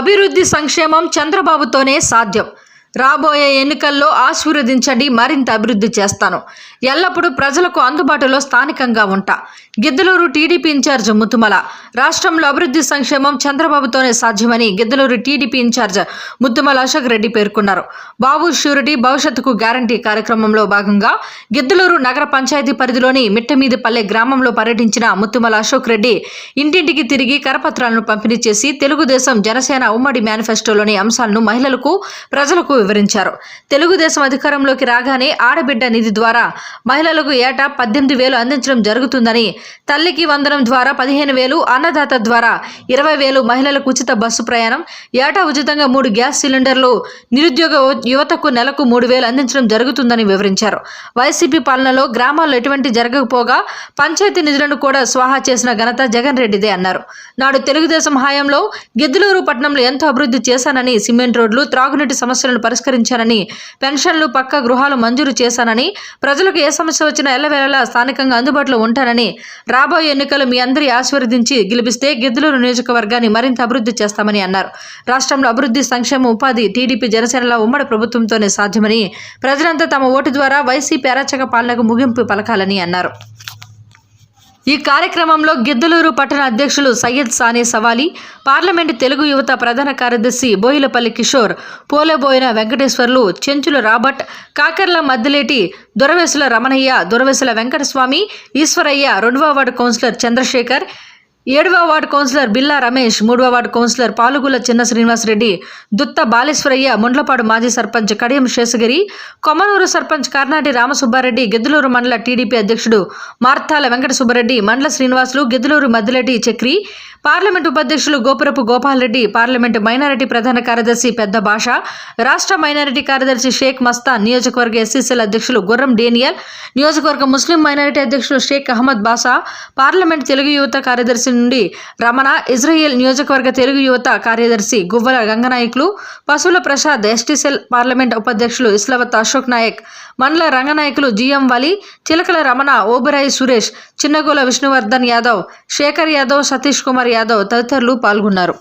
అభివృద్ధి సంక్షేమం చంద్రబాబుతోనే సాధ్యం. రాబోయే ఎన్నికల్లో ఆశీర్వదించండి మరింత అభివృద్ధి చేస్తాను. ఎల్లప్పుడూ ప్రజలకు అందుబాటులో స్థానికంగా ఉంటా. గిద్దలూరు టీడీపీ ఇన్ఛార్జ్ ముత్తుమల రాష్ట్రంలో అభివృద్ధి సంక్షేమం చంద్రబాబుతోనే సాధ్యమని గిద్దలూరు టీడీపీ ఇన్ఛార్జ్ ముత్తుమల అశోక్ రెడ్డి పేర్కొన్నారు. బాబు షూరిటీ భవిష్యత్తుకు గ్యారంటీ కార్యక్రమంలో భాగంగా గిద్దలూరు నగర పంచాయతీ పరిధిలోని మిట్టమీదిపల్లె గ్రామంలో పర్యటించిన ముత్తుమల అశోక్ రెడ్డి ఇంటింటికి తిరిగి కరపత్రాలను పంపిణీ చేసి తెలుగుదేశం జనసేన ఉమ్మడి మేనిఫెస్టోలోని అంశాలను మహిళలకు ప్రజలకు వివరించారు. తెలుగుదేశం అధికారంలోకి రాగానే ఆడబిడ్డ నిధి ద్వారా మహిళలకు ఏటా పద్దెనిమిది వేలు అందించడం జరుగుతుందని తల్లికి వందనం ద్వారా పదిహేను వేలు అన్నదాత ద్వారా ఇరవై వేలు మహిళలకు ఉచిత బస్సు ప్రయాణం ఏటా ఉచితంగా మూడు గ్యాస్ సిలిండర్లు నిరుద్యోగ యువతకు నెలకు మూడు వేలు అందించడం జరుగుతుందని వివరించారు. వైసీపీ పాలనలో గ్రామాల్లో ఎటువంటి జరగకపోగా పంచాయతీ నిధులను కూడా స్వాహా చేసిన ఘనత జగన్ రెడ్డిదే అన్నారు. నాడు తెలుగుదేశం హయాంలో గిద్దలూరు పట్టణంలో ఎంతో అభివృద్ధి చేశానని సిమెంట్ రోడ్లు త్రాగునీటి సమస్యలను పరిష్కరించానని పెన్షన్లు పక్క గృహాలు మంజూరు చేశానని ప్రజలకు ఏ సమస్య వచ్చినా ఎల్లవేళలా స్థానికంగా అందుబాటులో ఉంటానని రాబోయే ఎన్నికలు మీ అందరి ఆశీర్వదించి గెలిపిస్తే గిద్దలూరు నియోజకవర్గాన్ని మరింత అభివృద్ధి చేస్తామని అన్నారు. రాష్ట్రంలో అభివృద్ధి సంక్షేమ ఉపాధి టీడీపీ జనసేనల ఉమ్మడి ప్రభుత్వంతోనే సాధ్యమని ప్రజలంతా తమ ఓటు ద్వారా వైసీపీ అరాచక పాలనకు ముగింపు పలకాలని అన్నారు. ఈ కార్యక్రమంలో గిద్దలూరు పట్టణ అధ్యక్షులు సయ్యద్ సానే సవాలి పార్లమెంటు తెలుగు యువత ప్రధాన కార్యదర్శి బోయిలపల్లి కిషోర్ పోలేబోయిన వెంకటేశ్వర్లు చెంచుల రాబర్ట్ కాకర్ల మద్దిలేటి దొరవేసుల రమణయ్య దొరవేసుల వెంకటస్వామి ఈశ్వరయ్య రెండవ వార్డు కౌన్సిలర్ చంద్రశేఖర్ ఏడవ వార్డు కౌన్సిలర్ బిల్లా రమేష్ మూడవ వార్డు కౌన్సిలర్ పాలుగుల చిన్న శ్రీనివాసరెడ్డి దుత్త బాలేశ్వరయ్య ముండ్లపాడు మాజీ సర్పంచ్ కడియం శేషగిరి కొమ్మనూరు సర్పంచ్ కర్నాటి రామసుబ్బారెడ్డి గిద్దలూరు మండల టీడీపీ అధ్యక్షుడు మార్తాల వెంకట సుబ్బారెడ్డి మండల శ్రీనివాసులు గిద్దలూరు మద్దిరెడ్డి చక్రి పార్లమెంట్ ఉపాధ్యక్షులు గోపురపు గోపాల్ రెడ్డి మైనారిటీ ప్రధాన కార్యదర్శి పెద్ద భాష రాష్ట్ర మైనారిటీ కార్యదర్శి షేక్ మస్తాన్ నియోజకవర్గ ఎస్సీసీల అధ్యక్షులు గుర్రం డేనియల్ నియోజకవర్గ ముస్లిం మైనారిటీ అధ్యక్షులు షేక్ అహ్మద్ బాసా పార్లమెంట్ తెలుగు యువత కార్యదర్శి నుండి రమణ ఇజ్రాయెల్ నియోజకవర్గ తెలుగు యువత కార్యదర్శి గువ్వల గంగనాయకులు పశువుల ప్రసాద్ ఎస్టీసెల్ పార్లమెంట్ ఉపాధ్యక్షులు ఇస్లవత్ అశోక్ నాయక్ మండల రంగనాయకులు జిఎం వలి చిలకల రమణ ఓబరాయి సురేష్ చిన్నగోల విష్ణువర్ధన్ యాదవ్ శేఖర్ యాదవ్ సతీష్ కుమార్ యాదవ్ తదితరులు పాల్గొన్నారు.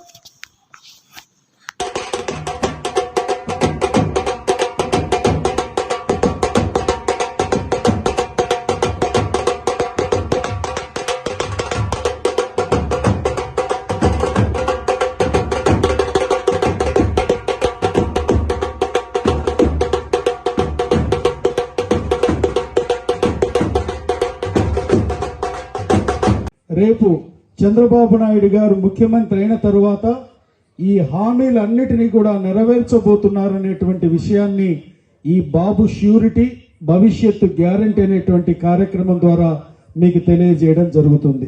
రేపు చంద్రబాబు నాయుడు గారు ముఖ్యమంత్రి అయిన తరువాత ఈ హామీలన్నిటినీ కూడా నెరవేర్చబోతున్నారనేటువంటి విషయాన్ని ఈ బాబు ష్యూరిటీ భవిష్యత్తు గ్యారంటీ అనేటువంటి కార్యక్రమం ద్వారా మీకు తెలియజేయడం జరుగుతుంది.